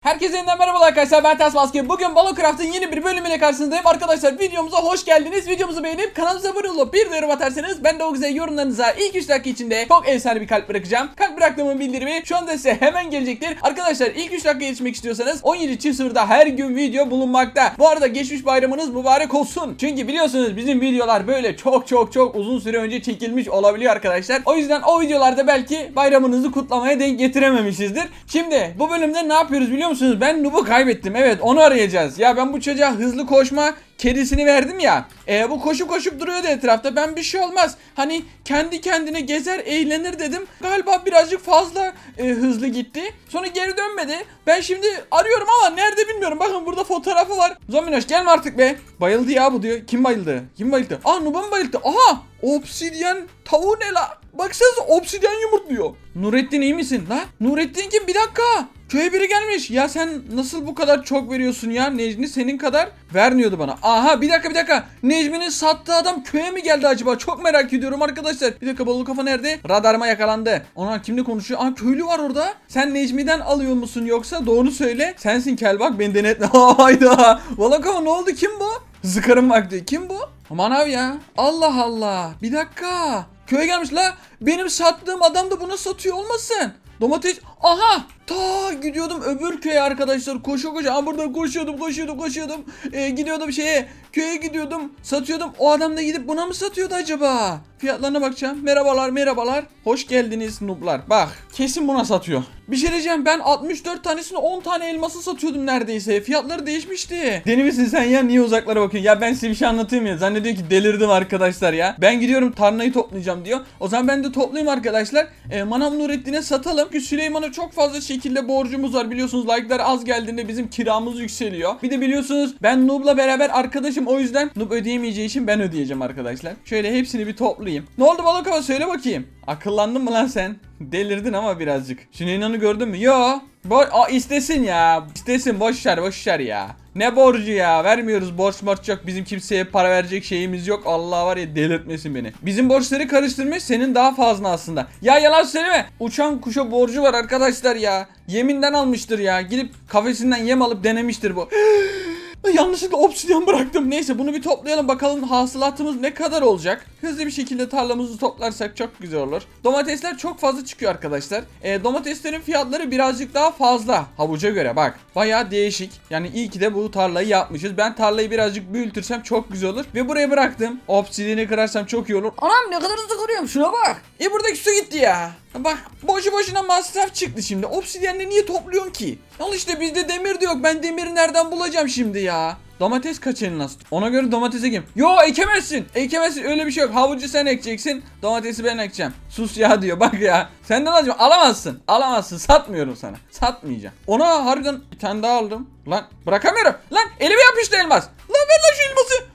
Herkese yeniden merhabalar arkadaşlar ben Ters Maske. Bugün Balocraft'ın yeni bir bölümüyle karşınızdayım. Arkadaşlar videomuza hoş geldiniz. Videomuzu beğenip kanalımıza abone olup bir de yorum atarsanız ben de o güzel yorumlarınıza ilk 3 dakika içinde çok efsane bir kalp bırakacağım. Kalp bıraktığımın bildirimi şu anda size hemen gelecektir. Arkadaşlar ilk 3 dakika geçmek istiyorsanız 17.00'da her gün video bulunmakta. Bu arada geçmiş bayramınız mübarek olsun. Çünkü biliyorsunuz bizim videolar böyle çok çok çok uzun süre önce çekilmiş olabiliyor arkadaşlar. O yüzden o videolarda belki bayramınızı kutlamaya denk getirememişizdir. Şimdi bu bölümde ne yapıyoruz biliyor musunuz? Ben Nub'u kaybettim. Evet onu arayacağız. Ya ben bu çocuğa hızlı koşma kedisini verdim ya. E, bu koşup koşup duruyordu etrafta. Ben bir şey olmaz. Hani kendi kendine gezer eğlenir dedim. Galiba birazcık fazla e, hızlı gitti. Sonra geri dönmedi. Ben şimdi arıyorum ama nerede bilmiyorum. Bakın burada fotoğrafı var. Zominoş gelme artık be. Bayıldı ya bu diyor. Kim bayıldı? Kim bayıldı? Aa Nub'a mı bayıldı? Aha! Obsidyen tavuğu la? Baksanıza obsidyen yumurtluyor. Nurettin iyi misin la? Nurettin kim? Bir dakika. Köye biri gelmiş. Ya sen nasıl bu kadar çok veriyorsun ya? Necmi senin kadar vermiyordu bana. Aha bir dakika bir dakika. Necmi'nin sattığı adam köye mi geldi acaba? Çok merak ediyorum arkadaşlar. Bir dakika balık kafa nerede? Radarıma yakalandı. Ona kimle konuşuyor? Aa köylü var orada. Sen Necmi'den alıyor musun yoksa? Doğru söyle. Sensin kel bak beni denetle. Hayda. Balık kafa ne oldu? Kim bu? Zıkarım vakti. Kim bu? Aman abi ya. Allah Allah. Bir dakika. Köye gelmiş la. Benim sattığım adam da buna satıyor olmasın? Domates. Aha. Ta gidiyordum öbür köye arkadaşlar. Koşu koşu. Aa burada koşuyordum koşuyordum koşuyordum. Ee, gidiyordum şeye. Köye gidiyordum. Satıyordum. O adam da gidip buna mı satıyordu acaba? Fiyatlarına bakacağım. Merhabalar merhabalar. Hoş geldiniz nublar. Bak kesin buna satıyor. Bir şey diyeceğim ben 64 tanesini 10 tane elması satıyordum neredeyse. Fiyatları değişmişti. Deli misin sen ya niye uzaklara bakıyorsun? Ya ben size bir şey anlatayım ya. Zannediyor ki delirdim arkadaşlar ya. Ben gidiyorum tarlayı toplayacağım diyor. O zaman ben de toplayayım arkadaşlar. E, Manav Nurettin'e satalım. Çünkü Süleyman'a çok fazla şekilde borcumuz var. Biliyorsunuz like'lar az geldiğinde bizim kiramız yükseliyor. Bir de biliyorsunuz ben Noob'la beraber arkadaşım. O yüzden Noob ödeyemeyeceği için ben ödeyeceğim arkadaşlar. Şöyle hepsini bir toplayayım. Ne oldu balık hava söyle bakayım. Akıllandın mı lan sen? Delirdin ama birazcık. Süleyman'ı gördün mü? Yo. Bo Aa, istesin ya. İstesin boş ver boş ver ya. Ne borcu ya? Vermiyoruz borç borç yok. Bizim kimseye para verecek şeyimiz yok. Allah var ya delirtmesin beni. Bizim borçları karıştırmış senin daha fazla aslında. Ya yalan söyleme. Uçan kuşa borcu var arkadaşlar ya. Yeminden almıştır ya. Gidip kafesinden yem alıp denemiştir bu. Yanlışlıkla obsidyen bıraktım. Neyse bunu bir toplayalım bakalım hasılatımız ne kadar olacak. Hızlı bir şekilde tarlamızı toplarsak çok güzel olur. Domatesler çok fazla çıkıyor arkadaşlar. E, domateslerin fiyatları birazcık daha fazla havuca göre bak. Baya değişik. Yani iyi ki de bu tarlayı yapmışız. Ben tarlayı birazcık büyütürsem çok güzel olur. Ve buraya bıraktım. Obsidiyeni kırarsam çok iyi olur. Anam ne kadar hızlı kırıyorum şuna bak. E buradaki su gitti ya. Bak boşu boşuna masraf çıktı şimdi. Obsidyenle niye topluyorsun ki? Al işte bizde demir de yok. Ben demiri nereden bulacağım şimdi ya? Domates kaç elin astı? Ona göre domatese kim? Yo ekemezsin. Ekemezsin öyle bir şey yok. Havucu sen ekeceksin. Domatesi ben ekeceğim. Sus ya diyor bak ya. Senden alacağım. Alamazsın. Alamazsın. Satmıyorum sana. Satmayacağım. Ona harbiden bir tane daha aldım. Lan bırakamıyorum. Lan elime yapıştı elmas. Lan ver lan şu elması.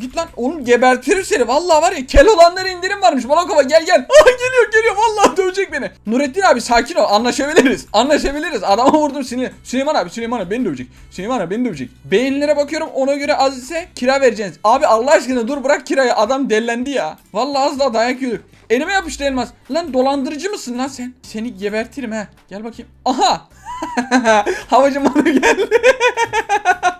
Git lan oğlum gebertirim seni. Vallahi var ya kel olanlara indirim varmış. Balakova gel gel. Aa, geliyor geliyor. Vallahi dövecek beni. Nurettin abi sakin ol. Anlaşabiliriz. Anlaşabiliriz. Adama vurdum sinir. Süleyman abi Süleyman abi beni dövecek. Süleyman abi beni dövecek. Beğenilere bakıyorum ona göre az ise kira vereceksiniz. Abi Allah aşkına dur bırak kirayı. Adam dellendi ya. Vallahi az daha dayak yiyorduk. Elime yapıştı elmas. Lan dolandırıcı mısın lan sen? Seni gebertirim ha. Gel bakayım. Aha. Havacım bana geldi.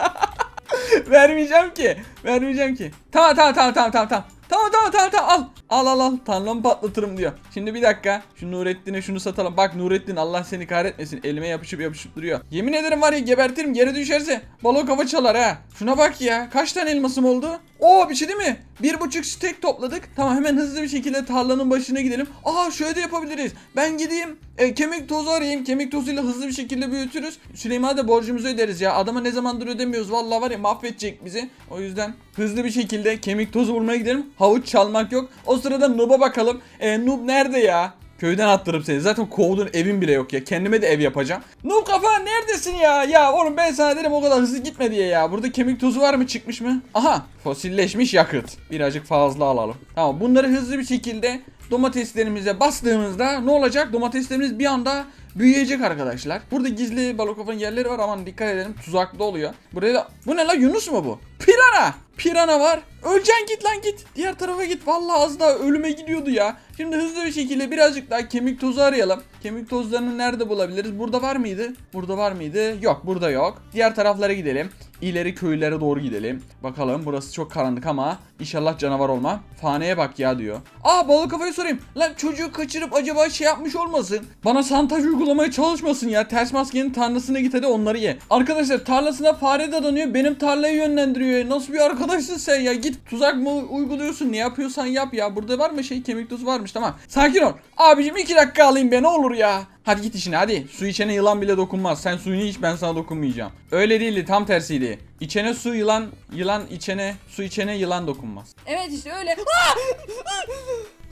Vermeyeceğim ki. Vermeyeceğim ki. Tamam tamam tamam tamam tamam tamam. Tamam tamam tamam tamam al. Al al al. Tarlamı patlatırım diyor. Şimdi bir dakika. Şu Nurettin'e şunu satalım. Bak Nurettin Allah seni kahretmesin. Elime yapışıp yapışıp duruyor. Yemin ederim var ya gebertirim. Geri düşerse balık hava çalar ha. Şuna bak ya. Kaç tane elmasım oldu? Oo bir şey değil mi? Bir buçuk stek topladık. Tamam hemen hızlı bir şekilde tarlanın başına gidelim. Aa şöyle de yapabiliriz. Ben gideyim e, kemik tozu arayayım. Kemik tozuyla hızlı bir şekilde büyütürüz. Süleyman'a da borcumuzu öderiz ya. Adama ne zamandır ödemiyoruz. Vallahi var ya mahvedecek bizi. O yüzden hızlı bir şekilde kemik tozu vurmaya gidelim. Havuç çalmak yok. O sırada Noob'a bakalım. E, Noob nerede ya? Köyden attırıp seni. Zaten kovdun evin bile yok ya. Kendime de ev yapacağım. Noob kafa neredesin ya? Ya oğlum ben sana dedim o kadar hızlı gitme diye ya. Burada kemik tozu var mı çıkmış mı? Aha fosilleşmiş yakıt. Birazcık fazla alalım. Tamam bunları hızlı bir şekilde domateslerimize bastığımızda ne olacak? Domateslerimiz bir anda büyüyecek arkadaşlar. Burada gizli balokofon yerleri var aman dikkat edelim tuzaklı oluyor. Buraya da bu ne la Yunus mu bu? Pirana. Pirana var. Öleceksin git lan git. Diğer tarafa git. Vallahi az daha ölüme gidiyordu ya. Şimdi hızlı bir şekilde birazcık daha kemik tozu arayalım. Kemik tozlarını nerede bulabiliriz? Burada var mıydı? Burada var mıydı? Yok burada yok. Diğer taraflara gidelim. İleri köylere doğru gidelim. Bakalım burası çok karanlık ama inşallah canavar olma. Faneye bak ya diyor. Aa balık kafayı sorayım. Lan çocuğu kaçırıp acaba şey yapmış olmasın? Bana santaj uygulamaya çalışmasın ya. Ters maskenin tarlasına git hadi onları ye. Arkadaşlar tarlasına fare dadanıyor. Benim tarlayı yönlendiriyor. Nasıl bir arkadaşsın sen ya? Git tuzak mı uyguluyorsun? Ne yapıyorsan yap ya. Burada var mı şey kemik tozu varmış tamam. Sakin ol. Abicim iki dakika alayım be ne olur ya. Hadi git işine hadi. Su içene yılan bile dokunmaz. Sen suyunu iç ben sana dokunmayacağım. Öyle değildi tam tersiydi. İçene su yılan, yılan içene, su içene yılan dokunmaz. Evet işte öyle.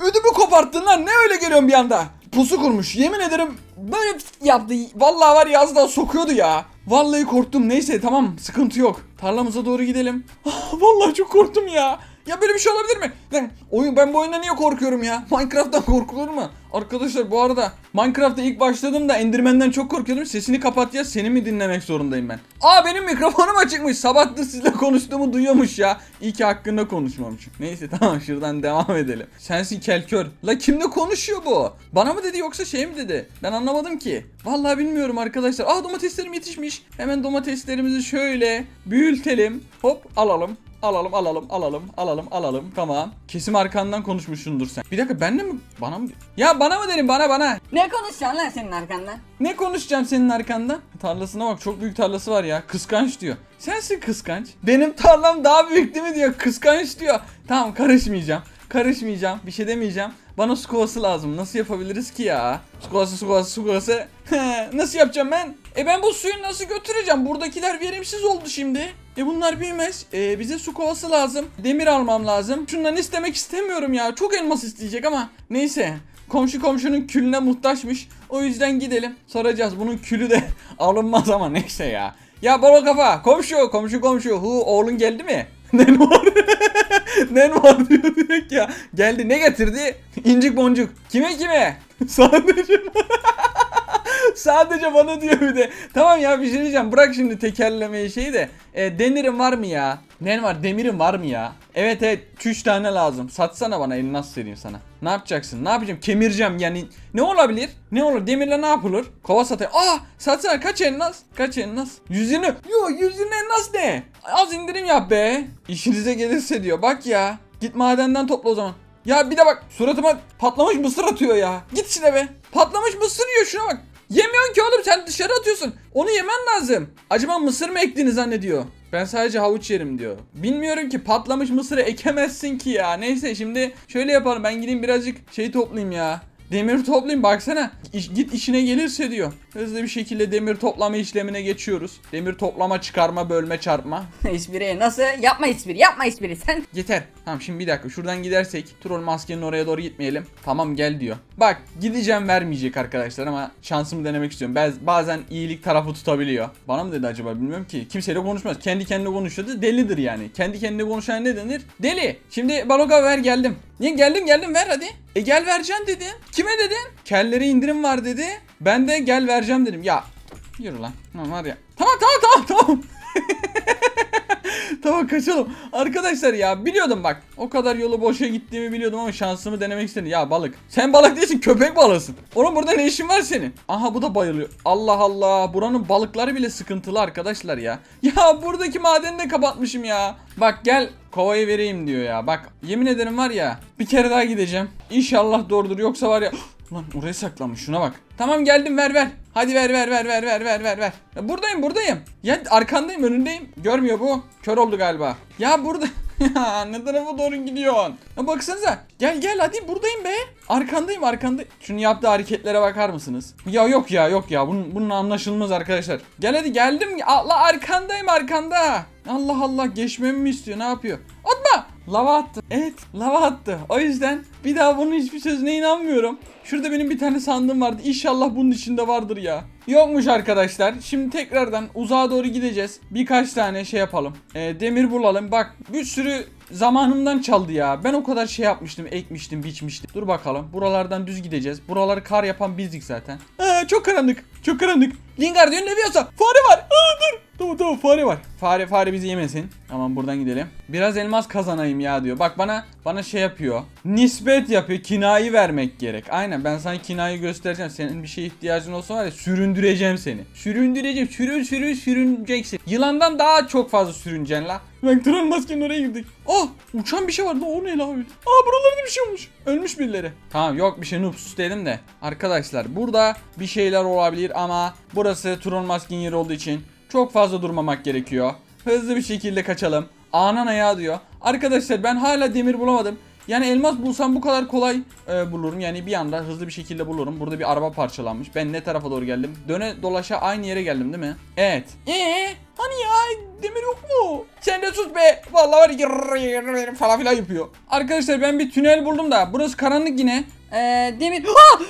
Ödümü koparttın lan ne öyle geliyorsun bir anda? Pusu kurmuş yemin ederim böyle yaptı. Vallahi var ya az daha sokuyordu ya. Vallahi korktum neyse tamam sıkıntı yok. Tarlamıza doğru gidelim. Ah, Vallahi çok korktum ya. Ya böyle bir şey olabilir mi? Lan oyun ben bu oyunda niye korkuyorum ya? Minecraft'tan korkulur mu? Arkadaşlar bu arada Minecraft'a ilk başladığımda Enderman'den çok korkuyordum. Sesini kapat ya seni mi dinlemek zorundayım ben? Aa benim mikrofonum açıkmış. Sabahtır sizle konuştuğumu duyuyormuş ya. İyi ki hakkında konuşmamışım. Neyse tamam şuradan devam edelim. Sensin kelkör. La kimle konuşuyor bu? Bana mı dedi yoksa şey mi dedi? Ben anlamadım ki. Vallahi bilmiyorum arkadaşlar. Aa domateslerim yetişmiş. Hemen domateslerimizi şöyle büyütelim. Hop alalım. Alalım alalım alalım alalım alalım tamam. Kesim arkandan konuşmuşsundur sen. Bir dakika benle mi? Bana mı? Ya bana mı dedim bana bana. ne konuşacaksın lan senin arkandan? Ne konuşacağım senin arkanda? Tarlasına bak çok büyük tarlası var ya. Kıskanç diyor. Sensin kıskanç. Benim tarlam daha büyük değil mi diyor. Kıskanç diyor. Tamam karışmayacağım. Karışmayacağım. Bir şey demeyeceğim. Bana su kovası lazım. Nasıl yapabiliriz ki ya? Su kovası su kovası su kovası. nasıl yapacağım ben? E ben bu suyu nasıl götüreceğim? Buradakiler verimsiz oldu şimdi. E bunlar büyümez. E bize su kovası lazım. Demir almam lazım. Şundan istemek istemiyorum ya. Çok elmas isteyecek ama. Neyse. Komşu komşunun külüne muhtaçmış. O yüzden gidelim. Soracağız. Bunun külü de alınmaz ama neyse ya. Ya balo kafa. Komşu komşu komşu. Hu oğlun geldi mi? Ne var? ne var diyor direkt ya. Geldi ne getirdi? İncik boncuk. Kime kime? Sadece Sadece bana diyor bir de. Tamam ya bir şey diyeceğim. Bırak şimdi tekerlemeyi şeyi de. E, demirin var mı ya? Ne var? Demirin var mı ya? Evet evet 3 tane lazım. Satsana bana elini nasıl vereyim sana? Ne yapacaksın? Ne yapacağım? Kemireceğim yani. Ne olabilir? Ne olur? Demirle ne yapılır? Kova satayım. Aa satsana kaç elmas? Kaç elmas? Yüzünü. Yo yüzünü elmas ne? Az indirim yap be. İşinize gelirse diyor. Bak ya. Git madenden topla o zaman. Ya bir de bak suratıma patlamış mısır atıyor ya. Git içine be. Patlamış mısır yiyor şuna bak. Yemiyorsun ki oğlum sen dışarı atıyorsun. Onu yemen lazım. Acaba mısır mı ektiğini zannediyor. Ben sadece havuç yerim diyor. Bilmiyorum ki patlamış mısırı ekemezsin ki ya. Neyse şimdi şöyle yapalım ben gideyim birazcık şey toplayayım ya. Demir toplayayım baksana. İş- git işine gelirse diyor. Hızlı bir şekilde demir toplama işlemine geçiyoruz. Demir toplama, çıkarma, bölme, çarpma. espri nasıl? Yapma espri yapma espri sen. Yeter. Tamam şimdi bir dakika şuradan gidersek troll maskenin oraya doğru gitmeyelim. Tamam gel diyor. Bak gideceğim vermeyecek arkadaşlar ama şansımı denemek istiyorum. Baz- bazen iyilik tarafı tutabiliyor. Bana mı dedi acaba bilmiyorum ki. Kimseyle konuşmaz. Kendi kendine konuşuyordu. Delidir yani. Kendi kendine konuşan ne denir? Deli. Şimdi baloga ver geldim. Niye geldim geldim ver hadi. E gel vereceksin dedin. Kime dedin? Kellere indirim var dedi. Ben de gel vereceğim dedim. Ya yürü lan. Tamam var ya. Tamam tamam tamam tamam. tamam kaçalım. Arkadaşlar ya biliyordum bak. O kadar yolu boşa gittiğimi biliyordum ama şansımı denemek istedim. Ya balık. Sen balık değilsin köpek balığısın. Oğlum burada ne işin var senin? Aha bu da bayılıyor. Allah Allah. Buranın balıkları bile sıkıntılı arkadaşlar ya. Ya buradaki madeni de kapatmışım ya. Bak gel kovayı vereyim diyor ya. Bak yemin ederim var ya. Bir kere daha gideceğim. İnşallah doğrudur yoksa var ya. Lan oraya saklanmış şuna bak. Tamam geldim ver ver. Hadi ver ver ver ver ver ver ver ver. Buradayım buradayım. Ya arkandayım önündeyim. Görmüyor bu. Kör oldu galiba. Ya burada. Ne tarafa doğru gidiyorsun? Ya baksanıza. Gel gel hadi buradayım be. Arkandayım arkandayım. Şunu yaptığı hareketlere bakar mısınız? Ya yok ya yok ya. Bunun, bunun anlaşılmaz arkadaşlar. Gel hadi geldim. Allah arkandayım arkanda. Allah Allah geçmemi mi istiyor ne yapıyor? Atma. Lava attı. Evet lava attı. O yüzden bir daha bunun hiçbir sözüne inanmıyorum. Şurada benim bir tane sandığım vardı. İnşallah bunun içinde vardır ya. Yokmuş arkadaşlar. Şimdi tekrardan uzağa doğru gideceğiz. Birkaç tane şey yapalım. Ee, demir bulalım. Bak bir sürü zamanımdan çaldı ya. Ben o kadar şey yapmıştım, ekmiştim, biçmiştim. Dur bakalım. Buralardan düz gideceğiz. Buraları kar yapan bizdik zaten. Aa, çok karanlık. Çok karanlık. Lingard ne diyorsa? Fare var. Aa, dur. Tamam tamam fare var. Fare fare bizi yemesin. Tamam buradan gidelim. Biraz elmas kazanayım ya diyor. Bak bana bana şey yapıyor. Nispet yapıyor. Kinayi vermek gerek. Aynen ben sana kinayı göstereceğim. Senin bir şeye ihtiyacın olsa var ya süründüreceğim seni. Süründüreceğim. Sürün sürün sürüneceksin. Yılandan daha çok fazla sürüneceksin la. Bak Turan maskenin oraya girdik. Ah uçan bir şey vardı. O ne la öyle? Aa buralarda bir şey olmuş. Ölmüş birileri. Tamam yok bir şey noobsus dedim de. Arkadaşlar burada bir şeyler olabilir ama burası Turan maskenin yeri olduğu için çok fazla durmamak gerekiyor. Hızlı bir şekilde kaçalım. Anan ayağı diyor. Arkadaşlar ben hala demir bulamadım. Yani elmas bulsam bu kadar kolay e, bulurum. Yani bir anda hızlı bir şekilde bulurum. Burada bir araba parçalanmış. Ben ne tarafa doğru geldim? Döne dolaşa aynı yere geldim değil mi? Evet. Ee, hani ya demir yok mu? Sen de sus be. Vallahi var ya falan filan yapıyor. Arkadaşlar ben bir tünel buldum da burası karanlık yine. Ee, demir. Ah!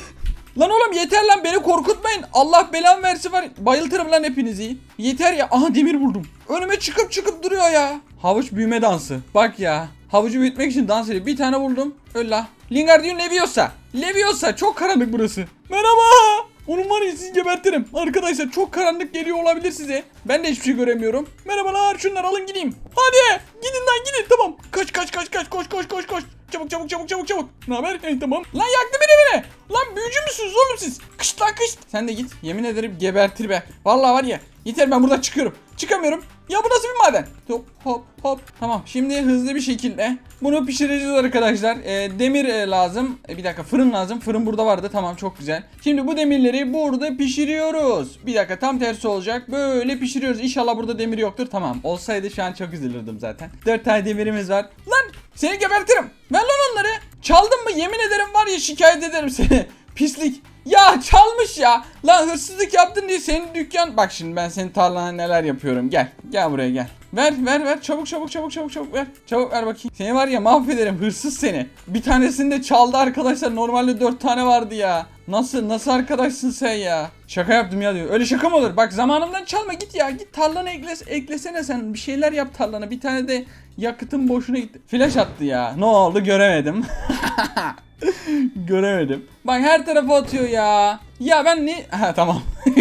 Lan oğlum yeter lan beni korkutmayın. Allah belamı versin var. Bayıltırım lan hepinizi. Yeter ya. Aha demir buldum. Önüme çıkıp çıkıp duruyor ya. Havuç büyüme dansı. Bak ya. Havucu büyütmek için dans ediyor. Bir tane buldum. Öyle la. Lingardium Leviosa. Leviosa. Çok karanlık burası. Merhaba. Onun var ya sizi gebertirim. Arkadaşlar çok karanlık geliyor olabilir size. Ben de hiçbir şey göremiyorum. Merhabalar şunları alın gideyim. Hadi gidin lan gidin tamam. Kaç kaç kaç kaç koş koş koş koş. Çabuk çabuk çabuk çabuk çabuk. Ne haber? Hey, tamam. Lan yaktı beni beni. Lan büyücü müsünüz oğlum siz? Kışt lan kışt. Sen de git. Yemin ederim gebertir be. Vallahi var ya. Yeter ben buradan çıkıyorum. Çıkamıyorum. Ya bu nasıl bir maden? Hop hop hop. Tamam şimdi hızlı bir şekilde bunu pişireceğiz arkadaşlar. Ee, demir e, lazım. E, bir dakika fırın lazım. Fırın burada vardı. Tamam çok güzel. Şimdi bu demirleri burada pişiriyoruz. Bir dakika tam tersi olacak. Böyle pişiriyoruz. İnşallah burada demir yoktur. Tamam. Olsaydı şu an çok üzülürdüm zaten. 4 tane demirimiz var. Lan seni gebertirim. Ver lan onları. Çaldın mı? Yemin ederim var ya şikayet ederim seni. Pislik. Ya çalmış ya. Lan hırsızlık yaptın diye senin dükkan... Bak şimdi ben senin tarlana neler yapıyorum. Gel. Gel buraya gel. Ver ver ver çabuk çabuk çabuk çabuk çabuk ver. Çabuk ver bakayım. Seni var ya mahvederim hırsız seni. Bir tanesini de çaldı arkadaşlar. Normalde 4 tane vardı ya. Nasıl nasıl arkadaşsın sen ya? Şaka yaptım ya diyor. Öyle şaka mı olur? Bak zamanımdan çalma git ya. Git tarlana ekles, eklesene sen. Bir şeyler yap tarlana. Bir tane de yakıtın boşuna gitti. Flash attı ya. Ne oldu göremedim. Göremedim. Bak her tarafa atıyor ya. Ya ben ne... Ha tamam.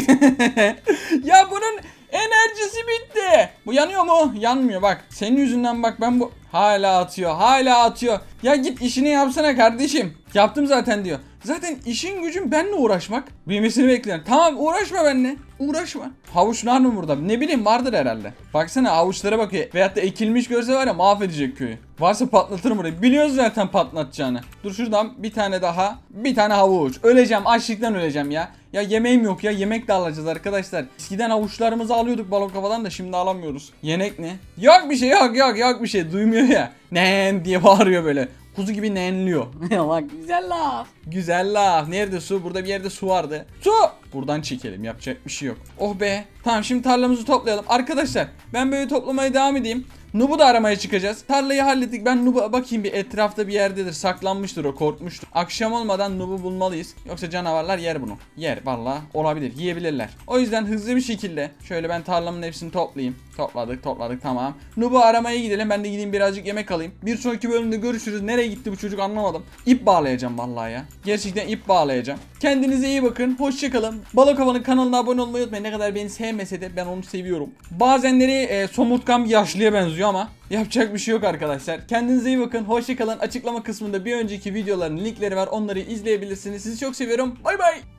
ya bunun enerjisi bitti. Bu yanıyor mu? Yanmıyor bak. Senin yüzünden bak ben bu... Hala atıyor. Hala atıyor. Ya git işini yapsana kardeşim. Yaptım zaten diyor. Zaten işin gücün benimle uğraşmak. Büyümesini bekliyorum. Tamam uğraşma benimle. Uğraşma. Havuç var mı burada? Ne bileyim vardır herhalde. Baksana havuçlara bakıyor. Veyahut da ekilmiş görse var ya mahvedecek köyü. Varsa patlatırım burayı. Biliyoruz zaten patlatacağını. Dur şuradan bir tane daha. Bir tane havuç. Öleceğim. Açlıktan öleceğim ya. Ya yemeğim yok ya. Yemek de alacağız arkadaşlar. Eskiden havuçlarımızı alıyorduk balon kafadan da şimdi alamıyoruz. Yemek ne? Yok bir şey yok yok yok bir şey. Duymuyor ya. Nem diye bağırıyor böyle. Kuzu gibi nenliyor. Bak güzel laf. Güzel laf. Nerede su? Burada bir yerde su vardı. Su! Buradan çekelim. Yapacak bir şey yok. Oh be. Tamam şimdi tarlamızı toplayalım. Arkadaşlar ben böyle toplamaya devam edeyim. Nub'u da aramaya çıkacağız. Tarlayı hallettik. Ben Nub'a bakayım bir etrafta bir yerdedir. Saklanmıştır o korkmuştur. Akşam olmadan Nub'u bulmalıyız. Yoksa canavarlar yer bunu. Yer valla olabilir. Yiyebilirler. O yüzden hızlı bir şekilde şöyle ben tarlamın hepsini toplayayım. Topladık topladık tamam. Nub'u aramaya gidelim. Ben de gideyim birazcık yemek alayım. Bir sonraki bölümde görüşürüz. Nereye gitti bu çocuk anlamadım. İp bağlayacağım vallahi ya. Gerçekten ip bağlayacağım. Kendinize iyi bakın. Hoşçakalın. Balık Hava'nın kanalına abone olmayı unutmayın. Ne kadar beni sevmese de ben onu seviyorum. Bazenleri e, somurtkan bir yaşlıya benziyor ama yapacak bir şey yok arkadaşlar. Kendinize iyi bakın. Hoşçakalın. Açıklama kısmında bir önceki videoların linkleri var. Onları izleyebilirsiniz. Sizi çok seviyorum. Bay bay.